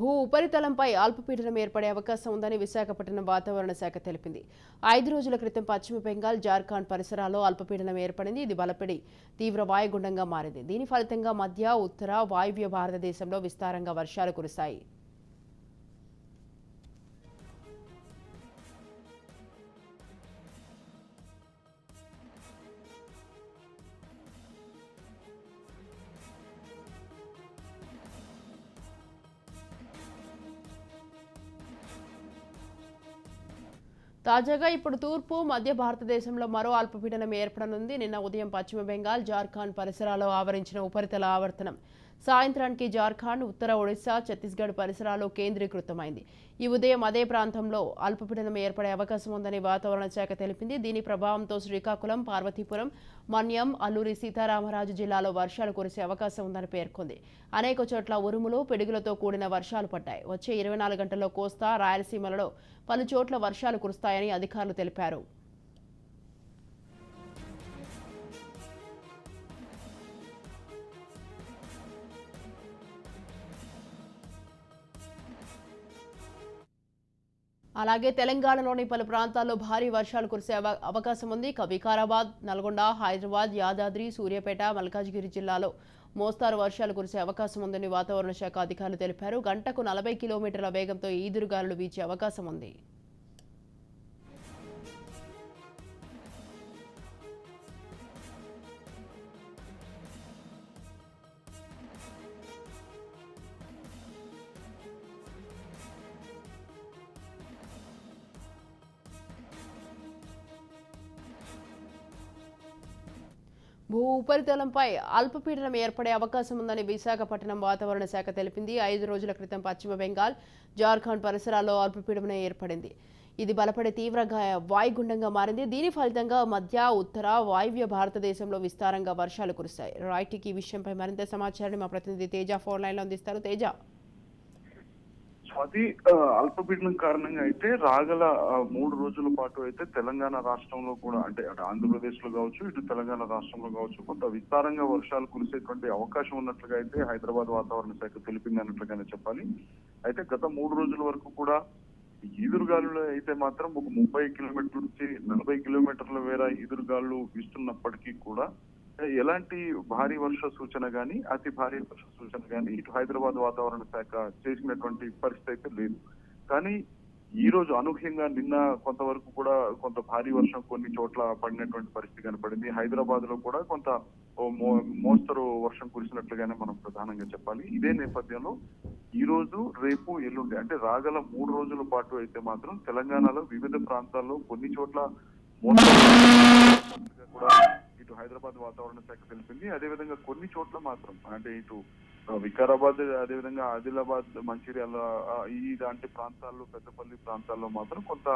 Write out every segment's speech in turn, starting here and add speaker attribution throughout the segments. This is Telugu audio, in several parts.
Speaker 1: భూ ఉపరితలంపై అల్పపీడనం ఏర్పడే అవకాశం ఉందని విశాఖపట్నం వాతావరణ శాఖ తెలిపింది. ఐదు రోజుల క్రితం పశ్చిమ బెంగాల్ జార్ఖండ్ పరిసరాల్లో అల్పపీడనం ఏర్పడింది. ఇది బలపడి తీవ్ర వాయుగుండంగా మారింది. దీని ఫలితంగా మధ్య ఉత్తర వాయువ్య భారతదేశంలో విస్తారంగా వర్షాలు కురిశాయి. తాజాగా ఇప్పుడు తూర్పు మధ్య భారతదేశంలో మరో అల్పపీడనం ఏర్పడనుంది. నిన్న ఉదయం పశ్చిమ బెంగాల్ జార్ఖండ్ పరిసరాల్లో ఆవరించిన ఉపరితల ఆవర్తనం. సాయంత్రానికి జార్ఖండ్ ఉత్తర ఒడిశా ఛత్తీస్గఢ్ పరిసరాల్లో కేంద్రీకృతమైంది. ఈ ఉదయం అదే ప్రాంతంలో అల్పపీడనం ఏర్పడే అవకాశం ఉందని వాతావరణ శాఖ తెలిపింది. దీని ప్రభావంతో శ్రీకాకుళం పార్వతీపురం మన్యం అల్లూరి సీతారామరాజు జిల్లాలో వర్షాలు కురిసే అవకాశం ఉందని పేర్కొంది. అనేక చోట్ల ఉరుములు పిడుగులతో కూడిన వర్షాలు పడ్డాయి. వచ్చే ఇరవై నాలుగు గంటల్లో కోస్తా రాయలసీమలలో పలు చోట్ల వర్షాలు కురుస్తాయని అధికారులు తెలిపారు. అలాగే తెలంగాణలోని పలు ప్రాంతాల్లో భారీ వర్షాలు కురిసే అవ- అవకాశం ఉంది. ఇక వికారాబాద్ నల్గొండ హైదరాబాద్ యాదాద్రి సూర్యాపేట మల్కాజ్గిరి జిల్లాలో మోస్తారు వర్షాలు కురిసే అవకాశం ఉందని వాతావరణ శాఖ అధికారులు తెలిపారు. గంటకు నలభై కిలోమీటర్ల వేగంతో ఈదురుగాలులు వీచే అవకాశం ఉంది. భూ ఉపరితలంపై అల్పపీడనం ఏర్పడే అవకాశం ఉందని విశాఖపట్నం వాతావరణ శాఖ తెలిపింది. ఐదు రోజుల క్రితం పశ్చిమ బెంగాల్ జార్ఖండ్ పరిసరాల్లో అల్పపీడనం ఏర్పడింది. ఇది బలపడే తీవ్రంగా వాయుగుండంగా మారింది. దీని ఫలితంగా మధ్య ఉత్తర వాయువ్య భారతదేశంలో విస్తారంగా వర్షాలు కురుస్తాయి. రాయిటీకి ఈ విషయంపై మరింత సమాచారాన్ని మా ప్రతినిధి తేజ ఫోన్ లైన్లో అందిస్తారు. తేజ.
Speaker 2: స్వాతి అల్పపీడనం కారణంగా అయితే రాగల మూడు రోజుల పాటు అయితే తెలంగాణ రాష్ట్రంలో కూడా అంటే అటు ఆంధ్రప్రదేశ్లో కావచ్చు ఇటు తెలంగాణ రాష్ట్రంలో కావచ్చు కొంత విస్తారంగా వర్షాలు కురిసేటువంటి అవకాశం ఉన్నట్లుగా అయితే హైదరాబాద్ వాతావరణ శాఖ తెలిపింది అన్నట్లుగానే చెప్పాలి. అయితే గత మూడు రోజుల వరకు కూడా ఈదురుగాలులు అయితే మాత్రం ఒక ముప్పై కిలోమీటర్ల నుంచి నలభై కిలోమీటర్ల మేర ఈదురుగాలు వీస్తున్నప్పటికీ కూడా ఎలాంటి భారీ వర్ష సూచన గాని అతి భారీ వర్ష సూచన గాని ఇటు హైదరాబాద్ వాతావరణ శాఖ చేసినటువంటి పరిస్థితి అయితే లేదు. కానీ ఈ రోజు అనూహ్యంగా నిన్న కొంతవరకు కూడా కొంత భారీ వర్షం కొన్ని చోట్ల పడినటువంటి పరిస్థితి కనపడింది. హైదరాబాద్లో కూడా కొంత మో- మోస్తరు వర్షం కురిసినట్లుగానే మనం ప్రధానంగా చెప్పాలి. ఇదే నేపథ్యంలో ఈ రోజు రేపు ఎల్లుండి అంటే రాగల మూడు రోజుల పాటు అయితే మాత్రం తెలంగాణలో వివిధ ప్రాంతాల్లో కొన్ని చోట్ల మోస్తరు హైదరాబాద్ వాతావరణ శాఖ తెలిపింది అదే విధంగా కొన్ని చోట్ల మాత్రం అంటే ఇటు వికారాబాద్ అదే విధంగా ఆదిలాబాద్ మంచిర్యాల ఈ లాంటి ప్రాంతాల్లో పెద్దపల్లి ప్రాంతాల్లో మాత్రం కొంత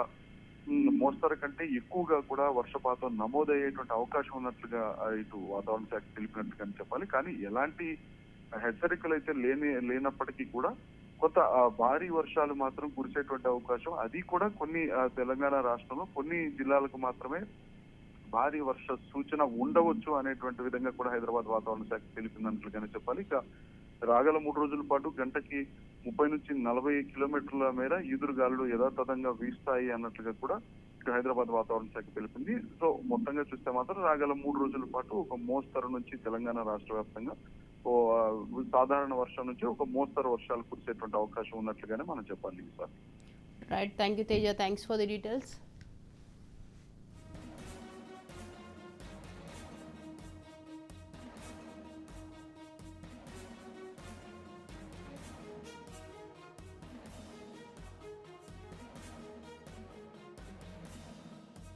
Speaker 2: మోస్తరు కంటే ఎక్కువగా కూడా వర్షపాతం నమోదయ్యేటువంటి అవకాశం ఉన్నట్లుగా ఇటు వాతావరణ శాఖ తెలిపినట్టుగా చెప్పాలి. కానీ ఎలాంటి హెచ్చరికలు అయితే లేని లేనప్పటికీ కూడా కొంత భారీ వర్షాలు మాత్రం కురిసేటువంటి అవకాశం. అది కూడా కొన్ని తెలంగాణ రాష్ట్రంలో కొన్ని జిల్లాలకు మాత్రమే భారీ వర్ష సూచన ఉండవచ్చు అనేటువంటి విధంగా కూడా హైదరాబాద్ వాతావరణ శాఖ తెలిపిందన్నట్లుగానే చెప్పాలి. ఇక రాగల మూడు రోజుల పాటు గంటకి ముప్పై నుంచి నలభై కిలోమీటర్ల మేర ఈదురుగాలులు యథాతథంగా వీస్తాయి అన్నట్లుగా కూడా హైదరాబాద్ వాతావరణ శాఖ తెలిపింది. సో మొత్తంగా చూస్తే మాత్రం రాగల మూడు రోజుల పాటు ఒక మోస్తరు నుంచి తెలంగాణ రాష్ట్ర వ్యాప్తంగా సాధారణ వర్షం నుంచి ఒక మోస్తరు వర్షాలు కురిసేటువంటి అవకాశం ఉన్నట్లుగానే మనం చెప్పాలి sir.
Speaker 1: Right thank you Teja thanks for the details